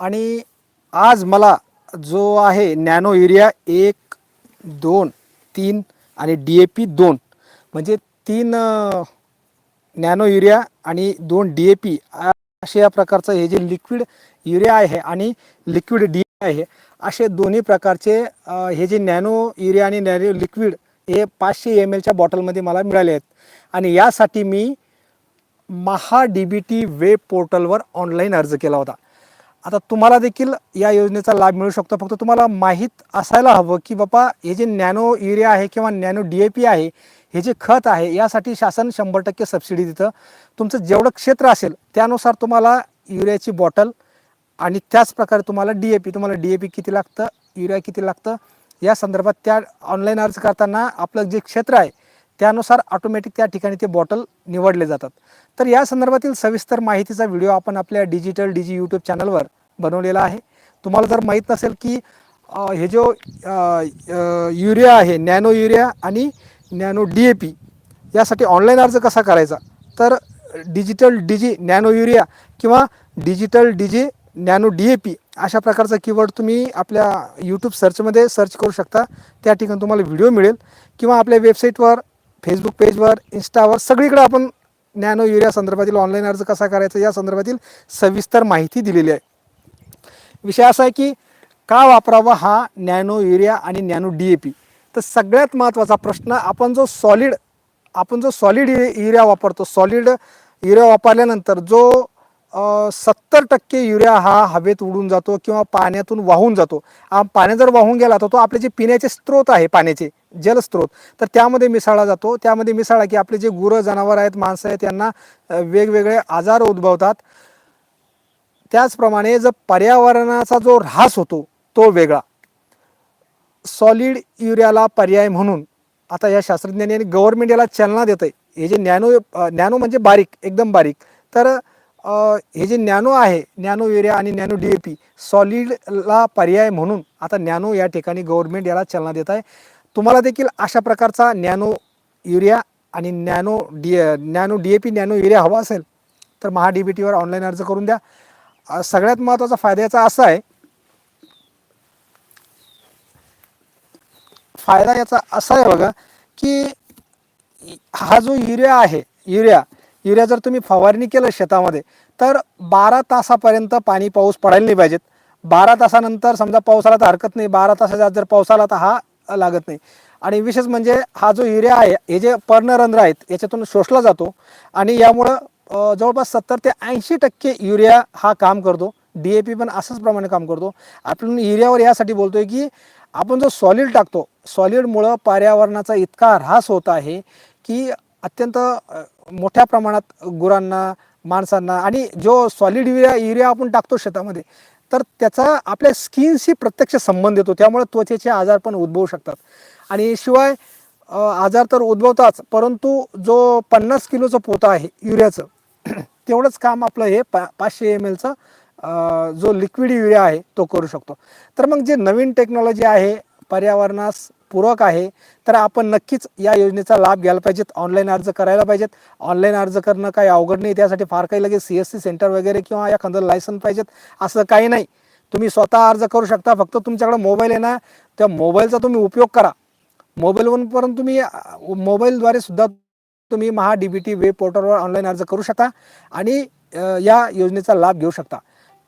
आणि आज मला जो आहे नॅनो युरिया एक दोन तीन आणि डी ए पी दोन म्हणजे तीन नॅनो युरिया आणि दोन डी ए पी अशा या प्रकारचं हे जे लिक्विड युरिया आहे आणि लिक्विड डी आहे असे दोन्ही प्रकारचे हे जे नॅनो युरिया आणि नॅनो लिक्विड हे पाचशे एम एलच्या बॉटलमध्ये मला मिळाले आहेत. आणि यासाठी मी Maha D B T web पोर्टलवर ऑनलाईन अर्ज केला होता. आता तुम्हाला देखील या योजनेचा लाभ मिळू शकतो. फक्त तुम्हाला माहीत असायला हवं की बाबा हे जे नॅनो युरिया आहे किंवा नॅनो डी ए पी आहे हे जे खत आहे यासाठी शासन शंभर टक्के सबसिडी देतं. तुमचं जेवढं क्षेत्र असेल त्यानुसार तुम्हाला युरियाची बॉटल आणि त्याच प्रकारे तुम्हाला डी ए पी तुम्हाला डी ए पी किती लागतं युरिया किती लागतं या संदर्भात त्या ऑनलाईन अर्ज करताना आपलं जे क्षेत्र आहे त्यानुसार ऑटोमॅटिक त्या ठिकाणी ते बॉटल निवडले जातात. तर या संदर्भातील सविस्तर माहितीचा व्हिडिओ आपण आपल्या डिजिटल डिजी यूट्यूब चॅनलवर बनवलेला आहे. तुम्हाला जर माहीत नसेल की हे जो युरिया आहे नॅनो युरिया आणि नॅनो डी ए पी यासाठी ऑनलाईन अर्ज कसा करायचा? तर डिजिटल डीजी नॅनो युरिया किंवा digital DG nano D A P अशा प्रकारचा कीवर्ड तुम्ही आपल्या यूट्यूब सर्चमध्ये सर्च करू शकता. त्या ठिकाणी तुम्हाला व्हिडिओ मिळेल. किंवा आपल्या वेबसाईटवर फेसबुक पेजवर इन्स्टावर सगळीकडे आपण नॅनो युरिया संदर्भातील ऑनलाईन अर्ज कसा करायचा या संदर्भातील सविस्तर माहिती दिलेली आहे. विषय असा आहे की का वापरावा हा नॅनो युरिया आणि नॅनो डी ए पी? तर सगळ्यात महत्त्वाचा प्रश्न आपण जो सॉलिड आपण जो सॉलिड युरिया वापरतो सॉलिड युरिया वापरल्यानंतर जो सत्तर टक्के युरिया हा हवेत उडून जातो किंवा पाण्यातून वाहून जातो. आ, पाण्यात जर वाहून गेला तर तो आपले जे पिण्याचे स्रोत आहे पाण्याचे जलस्रोत तर त्यामध्ये मिसळला जातो. त्यामध्ये मिसाळा की आपले जे गुरं जनावर आहेत माणसं आहेत यांना वेगवेगळे आजार उद्भवतात. त्याचप्रमाणे जर पर्यावरणाचा जो ऱ्हास होतो तो वेगळा. सॉलिड युरियाला पर्याय म्हणून आता या शास्त्रज्ञांनी आणि गव्हर्नमेंट याला चालना देत आहे हे जे नॅनो नॅनो म्हणजे बारीक एकदम बारीक. तर हे जे नॅनो आहे नॅनो युरिया आणि नॅनो डी ए पी सॉलिडला पर्याय म्हणून आता नॅनो या ठिकाणी गव्हर्नमेंट याला चालना देत आहे तुम्हाला देखील अशा प्रकारचा नॅनो युरिया आणि nano D nano D A P nano urea हवा असेल तर महा डी बी टीवर ऑनलाईन अर्ज करून द्या. सगळ्यात महत्त्वाचा फायदा याचा असा आहे फायदा याचा असा आहे बघा की हा जो युरिया आहे युरिया युरिया जर तुम्ही फवारणी केलं शेतामध्ये तर बारा तासापर्यंत पाणी पाऊस पडायला नाही पाहिजेत. बारा तासानंतर समजा पाऊस आला तर हरकत नाही बारा तासाच्या जर पाऊस आला तर हा लागत नाही. आणि विशेष म्हणजे हा जो युरिया आहे हे जे पर्णरंध्र आहेत याच्यातून शोषला जातो आणि यामुळं जवळपास सत्तर ते ऐंशी टक्के युरिया हा काम करतो. डी ए पी पण असंच प्रमाणे काम करतो. आपण युरियावर यासाठी बोलतोय की आपण जो सॉलिड टाकतो सॉलिडमुळं पर्यावरणाचा इतका ऱ्हास होत आहे की अत्यंत मोठ्या प्रमाणात गुरांना माणसांना आणि जो सॉलिड युरिया युरिया आपण टाकतो शेतामध्ये तर त्याचा आपल्या स्किनशी प्रत्यक्ष संबंध येतो. त्यामुळे त्वचेचे आजार पण उद्भवू शकतात. आणि शिवाय आजार तर उद्भवताच परंतु जो पन्नास किलोचं पोतं आहे युरियाचं तेवढंच काम आपलं हे पा पाचशे एम एलचं जो लिक्विड युरिया आहे तो करू शकतो. तर मग जे नवीन टेक्नॉलॉजी आहे पर्यावरणास पूरक आहे तर आपण नक्कीच या योजनेचा लाभ घ्यायला पाहिजेत. ऑनलाईन अर्ज करायला पाहिजेत. ऑनलाईन अर्ज करणं काही अवघड नाही. त्यासाठी फार काही लगेच सी एस सी सेंटर वगैरे किंवा एखादं लायसन पाहिजेत. असं काही नाही. तुम्ही स्वतः अर्ज करू शकता. फक्त तुमच्याकडे मोबाईल आहे ना त्या मोबाईलचा तुम्ही उपयोग करा. मोबाईलवरून पण तुम्ही मोबाईलद्वारे सुद्धा तुम्ही Maha D B T web पोर्टलवर ऑनलाईन अर्ज करू शकता आणि या योजनेचा लाभ घेऊ शकता.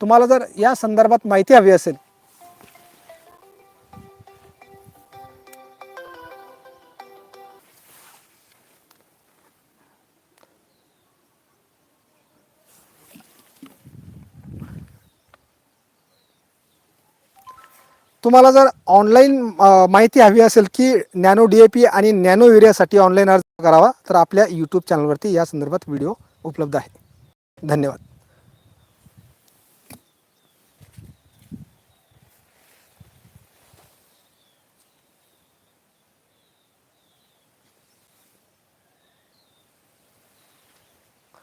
तुम्हाला जर या संदर्भात माहिती हवी असेल तुम्हाला जर ऑनलाईन माहिती हवी असेल की नॅनो डी ए पी आणि नॅनो युरियासाठी ऑनलाईन अर्ज करावा तर आपल्या यूट्यूब चॅनलवरती या संदर्भात व्हिडिओ उपलब्ध आहे. धन्यवाद.